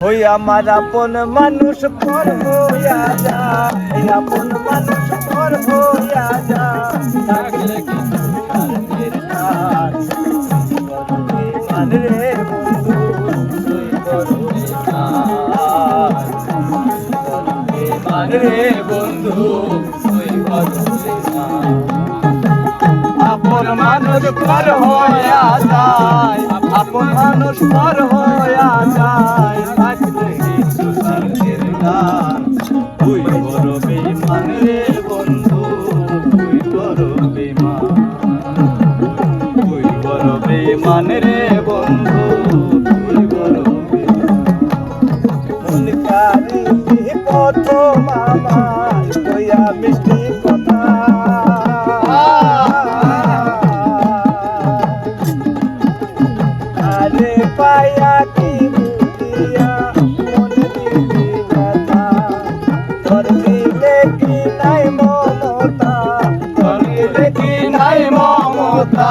ওই আমার আপন মানুষ পর হইয়া যা আপন মানুষ পর হইয়া যা থাকলে? মান। মান মানুষ পর হইয়া যায় আপন মানুষ পর হইয়া যায় বেমান রে বন্ধু, তুই বড় বেমান কারি প্রথম আমার কইয়া মিষ্টি কথা। আরে পায়া কি বুঝিয়া মন দিদি ব্যথা তোর দিলে কি নাই মমতা তোর দিলে কি নাই মমতা।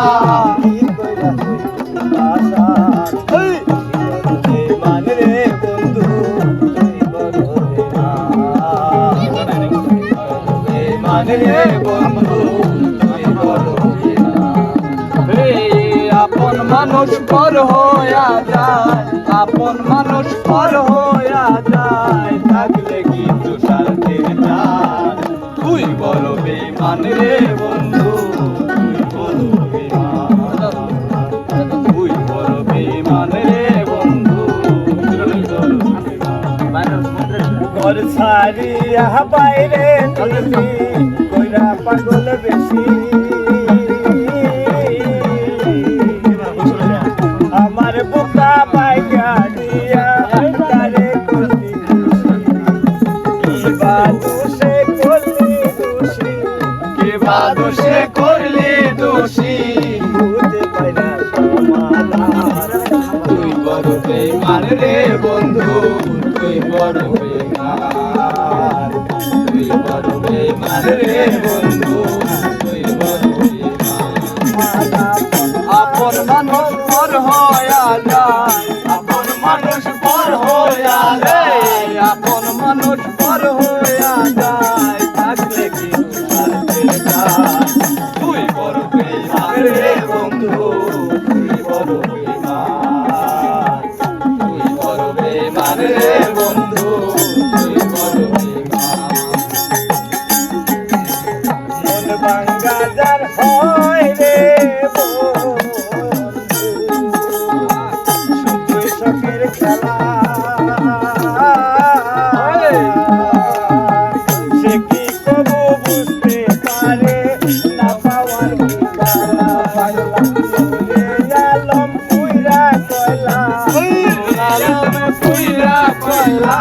রে মানে বন্ধু আপন মানুষ পর হইয়া যায় আপন মানুষ পর হইয়া যায় থাকলে কি তুষারদের জান তুই বড় বেমান রে বন্ধু ঘর ছাড়িয়া বাইরে কইরা পাগল বেশি। আমার বুকা পাইকা দিয়া তারে কি বাদুষে করলি দোষী। কি বাদুষে করলি দোষী। বুঝতে পাইরা সমাধান। তুই বড় রে বন্ধু তুই বড় বেমান রে বন্ধু। আপন মানুষ যায় যার হয় রে শখের খেলা সে কি কবু বুঝতে পারে না পাওয়ার আলম পুইরা কয়লা আলম পুইরা কয়লা।